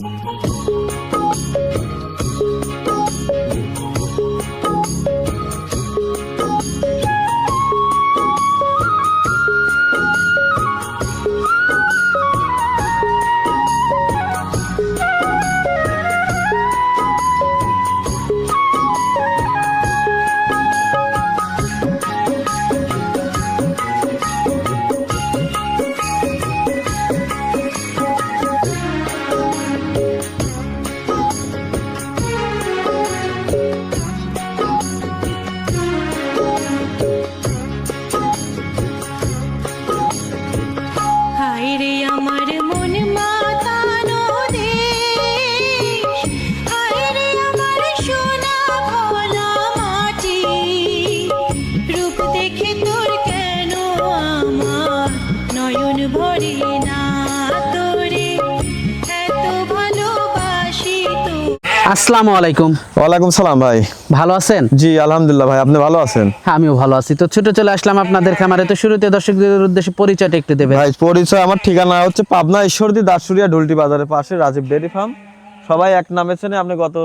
হায় মন মাতানো আসসালামু আলাইকুম। ওয়ালাইকুম সালাম ভাই। ভালো আছেন? জি আলহামদুলিল্লাহ ভাই আপনি ভালো আছেন? হ্যাঁ, আমিও ভালো আছি। তো ছোট চলে আসলাম আপনাদের খামারে। তো শুরুতে দর্শকদের উদ্দেশ্যে পরিচয়টা একটু দেবেন। ভাই পরিচয় আমার ঠিকানা হচ্ছে পাবনা ঈশ্বরদী দাসুরিয়া ডুলটি বাজারের পাশে রাজীব ডেয়ারি ফার্ম। সবাই এক নামে চেনে আপনি গত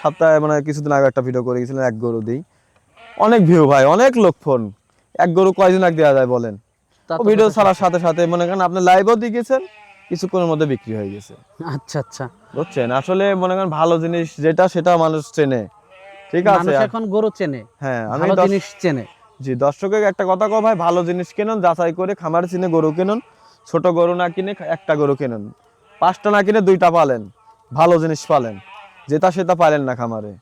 সপ্তাহে মানে কিছুদিন আগে একটা ভিডিও করে গেছিলেন এক গরু দিই। অনেক ভিউ ভাই অনেক লোক ফোন। এক গরু কয়দিন আগে দেওয়া যায় বলেন? ভিডিও ছাড়ার সাথে সাথে মনে করেন আপনি লাইভও দিয়ে গেছেন কিছুক্ষণের মধ্যে বিক্রি হয়ে গেছে। আচ্ছা আচ্ছা। বুঝছেন? আসলে মনে করেন ভালো জিনিস যেটা সেটা মানুষ চেনে। ঠিক আছে? মানুষ এখন গরু চেনে। হ্যাঁ আমি ভালো জিনিস চেনে। জি দর্শকের একটা কথা কও ভাই ভালো জিনিস কিনুন যাচাই করে খামার চিনে গরু কিনুন ছোট গরু না কিনে একটা গরু কিনুন। পাঁচটা না কিনে দুইটা পালেন ভালো জিনিস পালেন। যেটা সেটা পালেন না খামারে।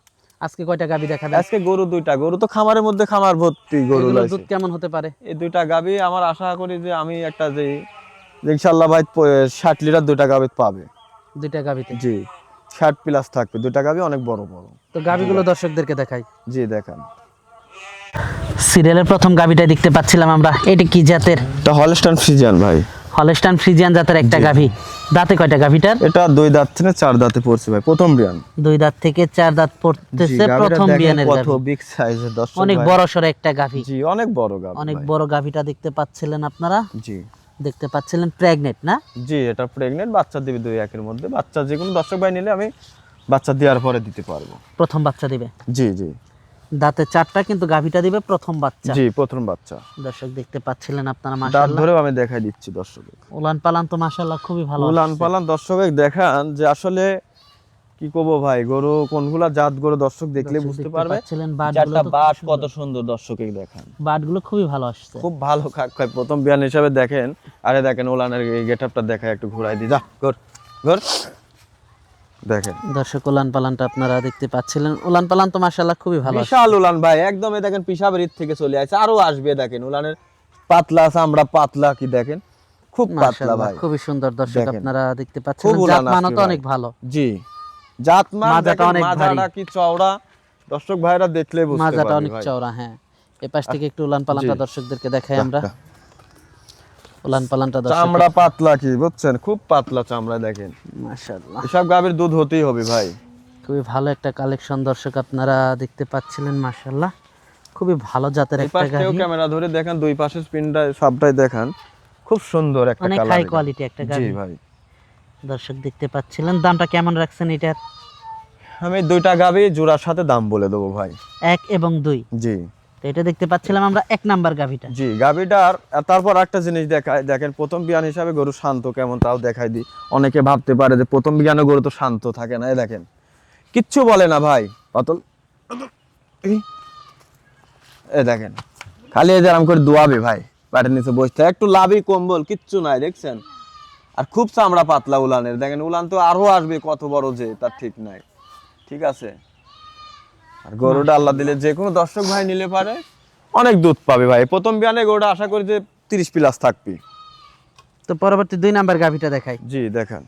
আজকে কয়টা গাবি দেখাবেন? আজকে গরু দুইটা গরু তো খামারের মধ্যে খামার ভর্তি গরু। দুধ কেমন হতে পারে? এই দুইটা গাবি আমার আশা করি যে আমি একটা যে ইনশাল্লাহ ভাই ষাট লিটার দুইটা গাবি পাবে। দুইটা গাবিতে? জি ষাট প্লাস থাকবে। দুইটা গাবি অনেক বড় বড়। তো গাবিগুলো দর্শকদেরকে দেখাই। জি দেখান। সিরিয়ালের প্রথম গাবিটা দেখতে পাচ্ছিলাম আমরা। এটা কি জাতের? এটা হলস্টান ফ্রিজিয়ান ভাই। হলস্টাইন ফ্রিজিয়ান জাতের একটা গাভি দাঁতে কয়টা গাভিটার এটা দুই দাঁত থেকে চার দাঁতে পড়ছে ভাই প্রথম বিয়ান। দুই দাঁত থেকে চার দাঁত পড়তেছে প্রথম বিয়ানের কত বিগ সাইজের দর্শক অনেক বড় সড়ো একটা গাভি জি অনেক বড় গাব অনেক বড় গাভিটা দেখতে পাচ্ছিলেন আপনারা। জি। দেখতে পাচ্ছিলেন প্রেগনেন্ট না? জি এটা প্রেগনেন্ট বাচ্চা দিবে দুই একের মধ্যে। বাচ্চা যে কোনো দর্শক ভাই নিলে আমি বাচ্চা দেওয়ার পরে দিতে পারব। প্রথম বাচ্চা দিবে? জি জি। দাঁতে চারটা কিন্তু গাভিটা দিবে প্রথম বাচ্চা। জি প্রথম বাচ্চা। দর্শক দেখতে পাচ্ছিলেন আপনারা মাশাআল্লাহ। দাঁত ধরে ধরেও আমি দেখাই দিচ্ছি দর্শক উলান পালান তো মাশাআল্লাহ খুবই ভালো উলান পালান দর্শক দেখান যে আসলে কি করব ভাই? গরু কোনগুলা জাত গরু দর্শক দেখলে বুঝতে পারবে। চারটা বাট কত সুন্দর। দর্শকে দেখেন। বাটগুলো খুবই ভালো আসছে। খুব ভালো খাক খায় প্রথম বিয়ান হিসাবে দেখেন। আরে দেখেন ওলানের এই গেট আপটা দেখায় একটু ঘুরাই দি যা ঘর ঘর। দেখেন। দর্শক উলান পালানটা আপনারা দেখতে পাচ্ছিলেন। উলান পালান তো মাশাআল্লাহ খুবই ভালো বিশাল উলান ভাই একদম এই দেখেন পিসাবের থেকে চলে আসছে আরও আসবে দেখেন উলানের পাতলা চামড়া পাতলা কি দেখেন। খুব পাতলা ভাই। খুবই সুন্দর দর্শক আপনারা দেখতে পাচ্ছেন জাত মানও তো অনেক ভালো। জি। জাত মাজাটা অনেক ভারী। কি চওড়া? দর্শক ভাইরা দেখলে বুঝতে মাজাটা অনেক চওড়া হ্যাঁ। এই পাশ থেকে একটু উলান পালানটা দর্শকদেরকে দেখাই আমরা। উলান পালানটা দর্শক চামড়া পাতলা কি বুঝছেন? খুব পাতলা চামড়া দেখেন। মাশাআল্লাহ। এসব গাভীর দুধ হতেই হবে ভাই। খুবই ভালো একটা কালেকশন দর্শক আপনারা দেখতে পাচ্ছিলেন মাশাআল্লাহ। খুবই ভালো জাতের একটা ক্যামেরা ধরে দেখেন দুই পাশে স্পিনটা সবটাই দেখান। খুব সুন্দর একটা অনেক হাই কোয়ালিটি একটা জি ভাই। দর্শক দেখতে পাচ্ছিলেন দামটা কেমন রাখছেন এটার? আমি দুইটা গাভী জোড়ার সাথে দাম বলে দেবো ভাই। এক এবং দুই? জি। তো এটা দেখতে পাচ্ছিলাম আমরা এক নাম্বার গাভিটা জি গাভীটার তারপর একটা জিনিস দেখায় দেখেন প্রথম বিয়ান হিসাবে গরু শান্ত কেমন তাও দেখাই দিই। অনেকে ভাবতে পারে যে প্রথম বিয়ানে গরু তো শান্ত থাকে না এই দেখেন। কিচ্ছু বলে না ভাই অতল এ দেখেন খালি যে আরাম করে দোয়াবে ভাই পাটের নিচে বসতে একটু লাভই কম্বল কিচ্ছু নাই দেখছেন? আর খুব চামড়া পাতলা উলানের। দেখেন উলান তো আরও আসবে কত বড় যে তার ঠিক নাই। ঠিক আছে? আর গরুটা আল্লাহ দিলে যে কোনো দর্শক ভাই নিলে পারে। অনেক দুধ পাবে ভাই। প্রথম বিয়ানে গরুটা আশা করি যে তিরিশ প্লাস থাকবে। তো পরবর্তী দুই নাম্বার গাভিটা দেখাই। জি দেখান।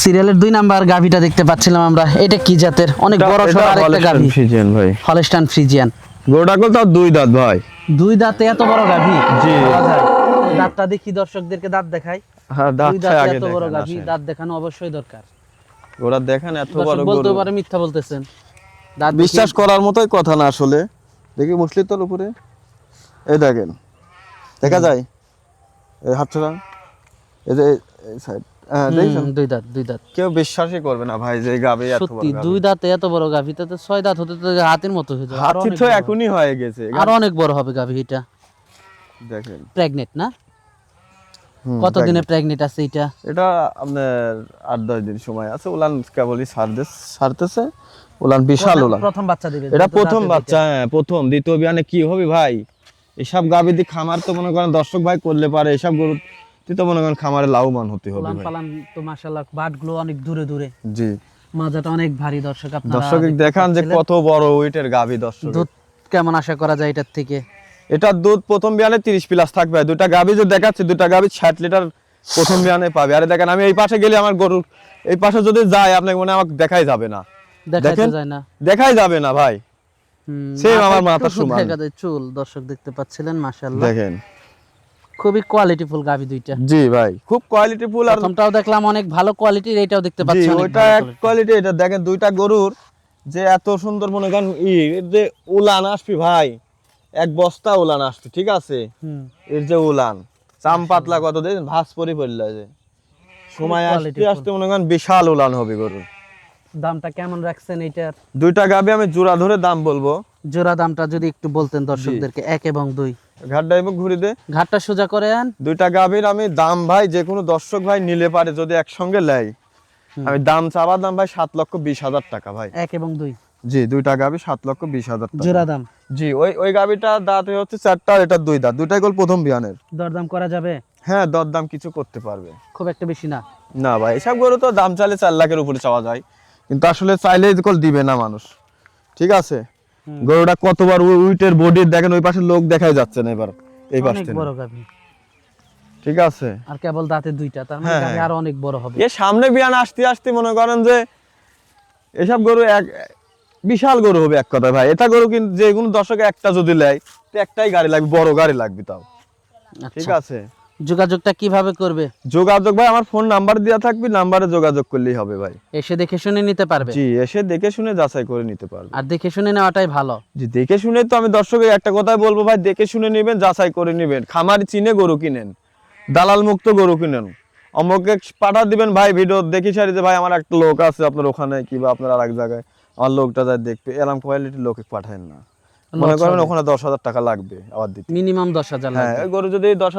সিরিয়ালের দুই নাম্বার গাভিটা দেখতে পাচ্ছিলাম আমরা। এটা কি জাতের? অনেক বড় সড়ো আরেকটা গাভি। ফিজিয়ান ভাই। Holstein Friesian. গরুটা তাও দুই দাঁত ভাই। দুই দাঁতে এত বড় গাভি? জি। যায়। দাঁতটা দেখি দর্শকদেরকে দাঁত দেখাই। হ্যাঁ দাঁত আগে এত বড় দেখান দাঁত দেখানো অবশ্যই দরকার। ওরা দেখেন এত বড় দর্শক বলতে পারে মিথ্যা বলতেছেন। দাঁত বিশ্বাস করার মতোই কথা না আসলে। দেখি মুসলি তোর উপরে। এই দেখেন দেখা যায়? এই হাতটা এই যে এই সাইড হ্যাঁ দুই দাঁত দুই দাঁত। কেউ বিশ্বাসই করবে না ভাই যে গাবে এত বড় সত্যি দুই দাঁতে এত বড় গাভী তাতে ছয় দাঁত হতে তো হাতির মতো হয়ে আরও হাতি তো। এখনই হয়ে গেছে। আরও অনেক বড় হবে গাভী এটা দেখেন। না? আছে এটা? এটা আপনার আট দশ দিন সময় আছে। উলান কেবলই সারতে সারতেছে। উলান বিশাল উলান। প্রথম বাচ্চা দিবে এটা প্রথম বাচ্চা হ্যাঁ প্রথম। দ্বিতীয় বিয়ানে কি হবে ভাই? এসব খামার তো মনে করেন দর্শক ভাই করলে পারে এসব গরু তুই তো মনে করেন খামারে লাভবান হতে। হবে উলান পালান তো মাশাআল্লাহ বাটগুলো অনেক দূরে দূরে। জি। মাজাটা অনেক ভারী দর্শক আপনারা দর্শক দেখান যে কত বড় ওইটের গাভী দর্শক দুধ কেমন আশা করা যায় এটার থেকে? এটার দুধ প্রথম বিয়ানে তিরিশ প্লাস থাকবে। দুটা গাভী যে দেখাচ্ছে দুটা গাভী ষাট লিটার প্রথম বিয়ানে পাবে। আরে দেখেন আমি এই পাশে গেলে আমার গরুর এই পাশে যদি যাই আপনাকে মনে আমাকে দেখাই যাবে না। দেখাই দেখেন। দেখাই যাবে না ভাই। Same আমার টুকু সমান। চুল। দর্শক দেখতে পাচ্ছিলেন মাশাআল্লাহ। দেখেন। খুবই কোয়ালিটিফুল গাভী দুইটা। জি ভাই। খুব কোয়ালিটি ফুল আর প্রথমটাও দেখলাম অনেক ভালো কোয়ালিটির এটাও দেখতে জি পাচ্ছি ওইটা এক কোয়ালিটি এটা দেখেন দুইটা গরুর যে এত সুন্দর মনে করেন যে উলান আসবি ভাই। এক বস্তা উলান আসবি ঠিক আছে? এর যে উলান চাম পাতলা কত দেখেন ভাস পরি পড়লে যে। সময় আসতে আসতে মনে করেন বিশাল উলান হবে গরুর। দামটা কেমন রাখছেন এটার দুইটা গাবি আমি জোড়া ধরে দাম বলব। জোড়া দামটা যদি একটু বলতেন দর্শকদেরকে এক এবং দুই। ঘাট ডাইবে ঘুরি দে। ঘাটটা সোজা করে আন। দুইটা গাভীর আমি দাম ভাই যে কোনো দর্শক ভাই নিলে পারে যদি একসঙ্গে লেয়। আমি দাম চাওয়া দাম ভাই সাত লক্ষ বিশ হাজার টাকা ভাই। এক এবং দুই। জি দুইটা গাভী সাত লক্ষ বিশ হাজার জোড়া দাম। জি ওই ওই গাভীটা দাঁত হচ্ছে চারটা আর এটা দুই দাঁত। দুইটাই গোল প্রথম বিয়ানের। দরদাম করা যাবে? হ্যাঁ দর দাম কিছু করতে পারবে। খুব একটা বেশি না? না ভাই এসব গরু তো দাম চাইলে চার লাখের উপরে চাওয়া যায়। কিন্তু আসলে চাইলেই কল দিবে না মানুষ। ঠিক আছে? গরুটা কতবার উইটের বডি দেখেন ওই পাশে লোক দেখাই যাচ্ছে না এবার এই পাশ থেকে বড় গাভী। ঠিক আছে? আর কেবল দাঁতে দুইটা তার মানে হ্যাঁ, গাভী হ্যাঁ। আরও অনেক বড় হবে। এ সামনে বিয়ান আসতে আসতে মনে করেন যে এসব গরু এক বিশাল গরু হবে এক কথা ভাই। এটা গরু কিন্তু যে কোনো দর্শকে একটা যদি নেয় তো একটাই গাড়ি লাগবে বড় গাড়ি লাগবে তাও। ঠিক আচ্ছা আছে? যোগাযোগটা কীভাবে করবে? যোগাযোগ ভাই আমার ফোন নাম্বার দেওয়া থাকবে নাম্বারে যোগাযোগ করলেই হবে ভাই। এসে দেখে শুনে নিতে পারবে? জি এসে দেখে শুনে যাচাই করে নিতে পারবে। আর দেখে শুনে নেওয়াটাই ভালো। জি দেখে শুনে তো আমি দর্শকের একটা কথাই বলব ভাই দেখে শুনে নেবেন যাচাই করে নেবেন। খামার চিনে গরু কিনেন দালাল মুক্ত গরু কিনেন। অমুকে পাঠা দিবেন ভাই ভিডিও দেখি সারি যে ভাই আমার একটা লোক আছে আপনার ওখানে কিংবা আপনার আর এক জায়গায়। আমার লোকটা যায় দেখবে এরকম কোয়ালিটির লোকে পাঠায় না। মনে করেন ওখানে দশ হাজার টাকা লাগবে আবার দিতে মিনিমাম দশ হাজার হ্যাঁ গরু যদি দশ হাজার